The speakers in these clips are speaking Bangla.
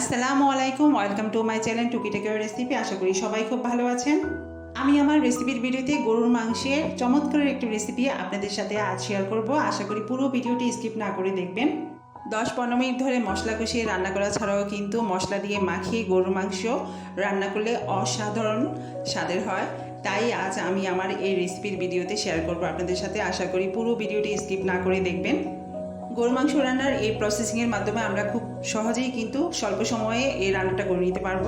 আসসালামু আলাইকুম, ওয়েলকাম টু মাই চ্যানেল টুকিটাকের রেসিপি আশা করি সবাই খুব ভালো আছেন। আমি আমার রেসিপির ভিডিওতে গরুর মাংসের চমৎকার একটি রেসিপি আপনাদের সাথে আজ শেয়ার করব। আশা করি পুরো ভিডিওটি স্কিপ না করে দেখবেন। দশ পনেরো মিনিট ধরে মশলা কষিয়ে রান্না করা ছাড়াও কিন্তু মশলা দিয়ে মাখিয়ে গরুর মাংস রান্না করলে অসাধারণ স্বাদের হয়। তাই আজ আমি আমার এই রেসিপির ভিডিওতে শেয়ার করব আপনাদের সাথে। আশা করি পুরো ভিডিওটি স্কিপ না করে দেখবেন। গরু মাংস রান্নার এই প্রসেসিংয়ের মাধ্যমে আমরা খুব সহজেই কিন্তু স্বল্প সময়ে এই রান্নাটা করে নিতে পারব।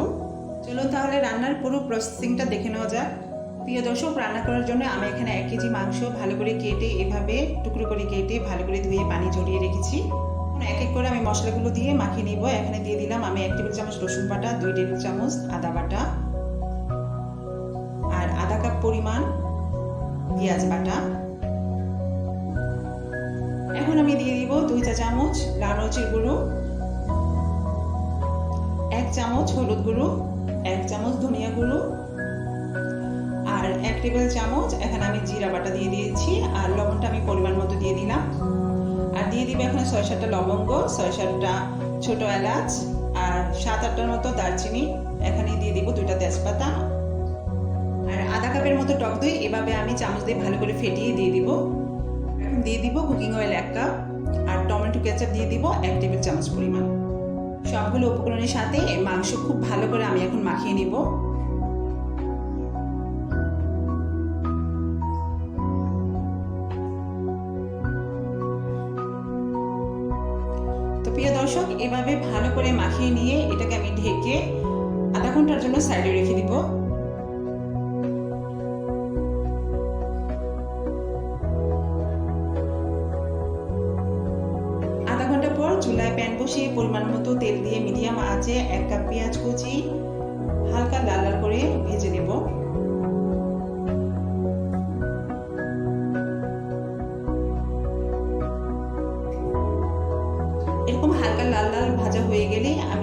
চলুন তাহলে রান্নার পুরো প্রসেসিংটা দেখে নেওয়া যাক। প্রিয় দর্শক, রান্না করার জন্য আমি এখানে এক কেজি মাংস ভালো করে কেটে এভাবে টুকরো করে কেটে ভালো করে ধুয়ে পানি ঝরিয়ে রেখেছি। এক এক করে আমি মশলাগুলো দিয়ে মাখিয়ে নিব। এখানে দিয়ে দিলাম আমি এক টেবিল চামচ রসুন বাটা, দুই টেবিল চামচ আদা বাটা আর আধা কাপ পরিমাণ পেঁয়াজ বাটা। দুই চা চামচ লাল মরিচের গুঁড়ো, এক চামচ হলুদ গুঁড়ো, এক চামচ ধনিয়া গুঁড়ো আর এক টেবিল চামচ এখানে আমি জিরা বাটা দিয়ে দিয়েছি আর লবণটা আমি পরিমাণ মতো দিয়ে দিলাম। আর দিয়ে দিবে এখানে ছয় সাতটা লবঙ্গ, ছয় সাতটা ছোট এলাচ আর সাত আটটার মতো দারচিনি। এখানে দিয়ে দিব দুইটা তেজপাতা। আর আধা কাপের মতো টক দই এভাবে আমি চামচ দিয়ে ভালো করে ফেটিয়ে দিয়ে দিব। দিয়ে দিব কুকিং অয়েল এক কাপ। আর টমেটো কেচাপ দিয়ে দিব এক টেবিল চামচ পরিমাণ। সবগুলো উপকরণের সাথে মাংস খুব ভালো করে আমি এখন মাখিয়ে নিব। তো প্রিয় দর্শক, এভাবে ভালো করে মাখিয়ে নিয়ে এটাকে আমি ঢেকে আধা ঘণ্টার জন্য সাইডে রেখে দিব। চুলায় প্যান বসিয়ে পরিমাণ মতো তেল দিয়ে মিডিয়াম আঁচে এক কাপ পেঁয়াজ কুচি, হালকা লাল লাল করে ভেজে নেব। এরকম হালকা লাল লাল ভাজা হয়ে গেলে আমি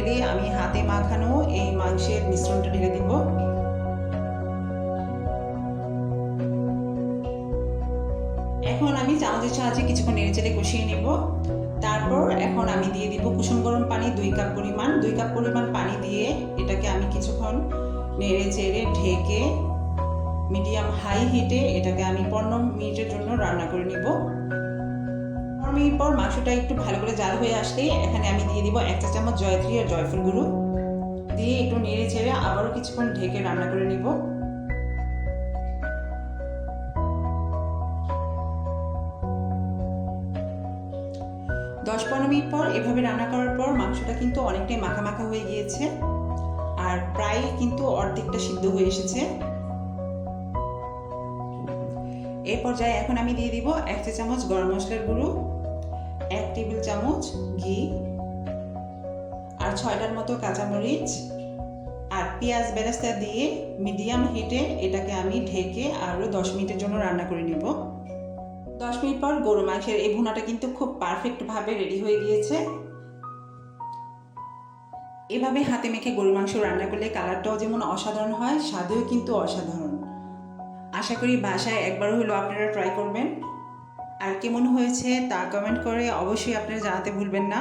রাখা আমি হাতে মাখানো এই মাংসের মিশ্রণটা ঢেলে দিব। এখন আমি চামচের সাহায্যে কিছুক্ষণ নেড়ে চেড়ে কষিয়ে নেব। তারপর এখন আমি দিয়ে দিব কুসুম গরম পানি দুই কাপ পরিমাণ। দুই কাপ পরিমাণ পানি দিয়ে এটাকে আমি কিছুক্ষণ নেড়ে চেড়ে ঢেকে মিডিয়াম হাই হিটে এটাকে আমি পনেরো মিনিটের জন্য রান্না করে নিব। পনেরো পর মাংসটা একটু ভালো করে জাল হয়ে আসলে এখানে আমি দিয়ে দিব এক চা চামচ জয়ত্রী আর জয়ফল গুঁড়ো। দিয়ে একটু নেড়ে ছেড়ে আবারও কিছুক্ষণ ঢেকে রান্না করে নিব। দশ পনেরো মিনিট পর এভাবে রান্না করার পর মাংসটা কিন্তু অনেকটাই মাখা মাখা হয়ে গিয়েছে। আর প্রায় কিন্তু অর্ধেকটা সিদ্ধ হয়ে এসেছে। এই পর্যায়ে এখন আমি দিয়ে দিব এক চা চামচ গরম মশলার গুঁড়ো। এক টেবিল চামচ ঘি আর ছয়টার মতো কাঁচামরিচ আর পেঁয়াজ বেরেস্তা দিয়ে মিডিয়াম হিটে এটাকে আমি ঢেকে আরও দশ মিনিটের জন্য রান্না করে নিব। দশ মিনিট পর গরু মাংসের এই ভুনাটা কিন্তু খুব পারফেক্টভাবে রেডি হয়ে গিয়েছে। এভাবে হাতে মেখে গরু মাংস রান্না করলে কালারটাও যেমন অসাধারণ হয়, স্বাদেও কিন্তু অসাধারণ। আশা করি বাসায় একবার হলেও আপনারা ট্রাই করবেন। আর কেমন হয়েছে তা কমেন্ট করে অবশ্যই আপনারা জানাতে ভুলবেন না।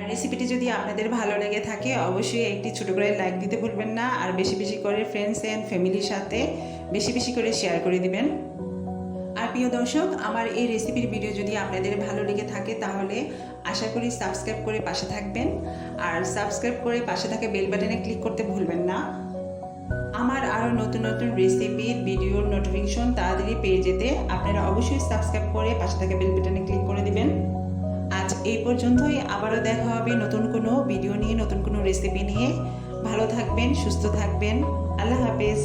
আর রেসিপিটি যদি আপনাদের ভালো লেগে থাকে, অবশ্যই একটি ছোটো করে লাইক দিতে ভুলবেন না। আর বেশি বেশি করে ফ্রেন্ডস অ্যান্ড ফ্যামিলির সাথে বেশি বেশি করে শেয়ার করে দিবেন। আর প্রিয় দর্শক, আমার এই রেসিপির ভিডিও যদি আপনাদের ভালো লেগে থাকে, তাহলে আশা করি সাবস্ক্রাইব করে পাশে থাকবেন। আর সাবস্ক্রাইব করে পাশে থাকা বেল বাটনে ক্লিক করতে ভুলবেন না। আমার আরও নতুন নতুন রেসিপির ভিডিওর নোটিফিকেশন তাড়াতাড়ি পেয়ে যেতে আপনারা অবশ্যই সাবস্ক্রাইব করে পাশে থাকা বেল বাটনে ক্লিক করে দিবেন। আজ এই পর্যন্তই, আবারও দেখা হবে নতুন কোনো ভিডিও নিয়ে, নতুন কোনো রেসিপি নিয়ে। ভালো থাকবেন, সুস্থ থাকবেন। আল্লাহ হাফেজ।